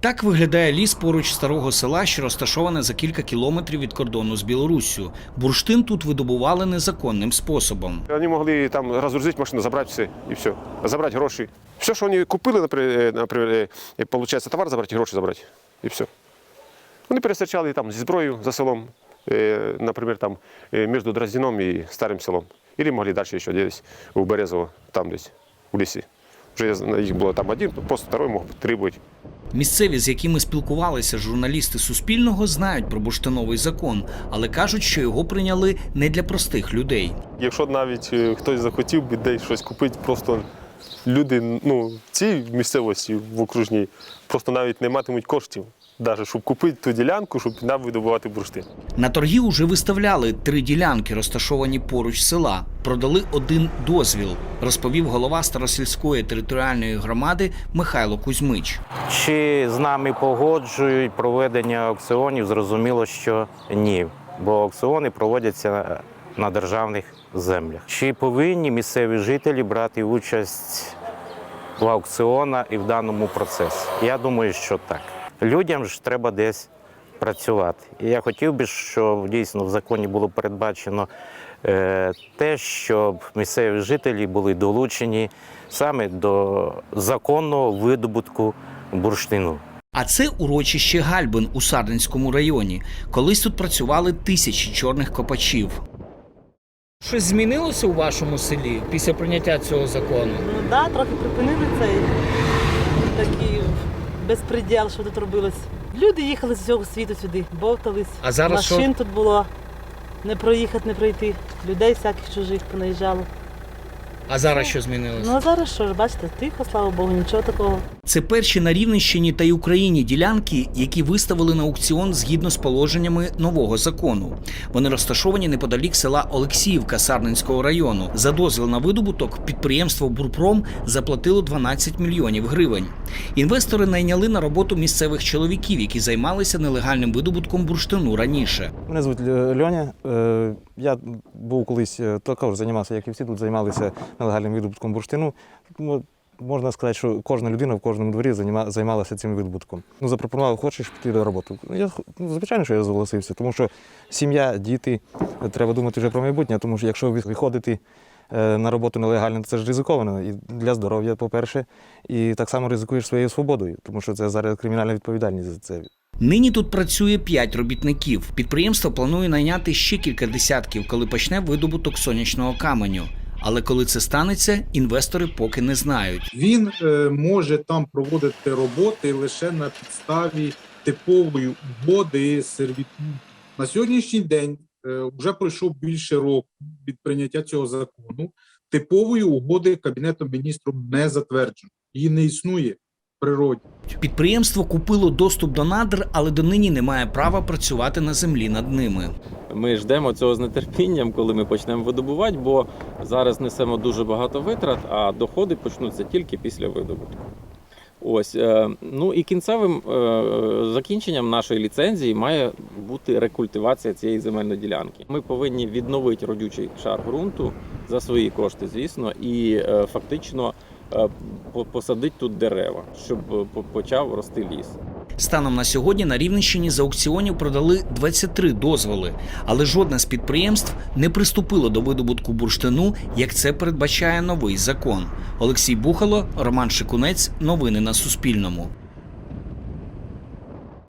Так виглядає ліс поруч старого села, що розташоване за кілька кілометрів від кордону з Білоруссю. Бурштин тут видобували незаконним способом. Вони могли там розгрузити машину, забрати все і все. Забрати гроші. Все, що вони купили, наприклад, наприклад, е, товар забрати, гроші забрати. І все. Вони перестрічали там зі зброєю за селом, е, наприклад, там е, між Дроздіном і Старим селом. Или могли далі ще десь у Березово, там десь, у лісі. Вже їх було там один, пост второй мог три бути. Місцеві, з якими спілкувалися журналісти Суспільного, знають про бурштиновий закон, але кажуть, що його прийняли не для простих людей. Якщо навіть е, хтось захотів би десь щось купити, просто люди ну, в цій місцевості в окружній просто навіть не матимуть коштів, навіть щоб купити ту ділянку, щоб нам видобувати бурштин. На торги уже виставляли три ділянки, розташовані поруч села. Продали один дозвіл, розповів голова старосільської територіальної громади Михайло Кузьмич. Чи з нами погоджують проведення аукціонів? Зрозуміло, що ні, бо аукціони проводяться на державних землях. Чи повинні місцеві жителі брати участь в аукціонах і в даному процесі? Я думаю, що так. Людям ж треба десь працювати. І я хотів би, щоб дійсно в законі було передбачено е, те, щоб місцеві жителі були долучені саме до законного видобутку бурштину. А це урочище Гальбин у Сарненському районі. Колись тут працювали тисячі чорних копачів. Щось змінилося у вашому селі після прийняття цього закону? Ну да, трохи припинили цей такий безпреділ, що тут робилось. Люди їхали з всього світу сюди, бовтались. А зараз що? Машин тут було не проїхати, не пройти. Людей всяких чужих понаїжджало. А зараз що змінилося? Ну а зараз що ж, бачите, тихо, слава Богу, нічого такого. Це перші на Рівненщині та й Україні ділянки, які виставили на аукціон згідно з положеннями нового закону. Вони розташовані неподалік села Олексіївка Сарненського району. За дозвіл на видобуток підприємство Бурпром заплатило 12 мільйонів гривень. Інвестори найняли на роботу місцевих чоловіків, які займалися нелегальним видобутком бурштину раніше. Мене звуть Льоня. Е, Я був колись е, також займався, як і всі тут займалися нелегальним видобутком бурштину. Можна сказати, що кожна людина в кожному дворі займа- займалася цим видобутком. Ну, запропонував, хочеш піти до роботи. Ну, Я, ну, звичайно, що я зголосився, тому що сім'я, діти, треба думати вже про майбутнє, тому що якщо ви виходите е, на роботу нелегально, це ж ризиковано і для здоров'я, по-перше, і так само ризикуєш своєю свободою, тому що це зараз кримінальна відповідальність за це. Нині тут працює 5 робітників. Підприємство планує найняти ще кілька десятків, коли почне видобуток сонячного каменю. Але коли це станеться, інвестори поки не знають. Він е, може там проводити роботи лише на підставі типової угоди сервіту. На сьогоднішній день е, вже пройшов більше року від прийняття цього закону. Типової угоди Кабінетом міністрів не затверджено. Її не існує природі. Підприємство купило доступ до надр, але донині не має права працювати на землі над ними. Ми ждемо цього з нетерпінням, коли ми почнемо видобувати, бо зараз несемо дуже багато витрат, а доходи почнуться тільки після видобутку. Ось е, ну і кінцевим е, закінченням нашої ліцензії має бути рекультивація цієї земельної ділянки. Ми повинні відновити родючий шар ґрунту за свої кошти, звісно, і е, фактично посадити тут дерева, щоб е, почав рости ліс. Станом на сьогодні на Рівненщині за аукціонів продали 23 дозволи, але жодне з підприємств не приступило до видобутку бурштину, як це передбачає новий закон. Олексій Бухало, Роман Шикунець. Новини на Суспільному.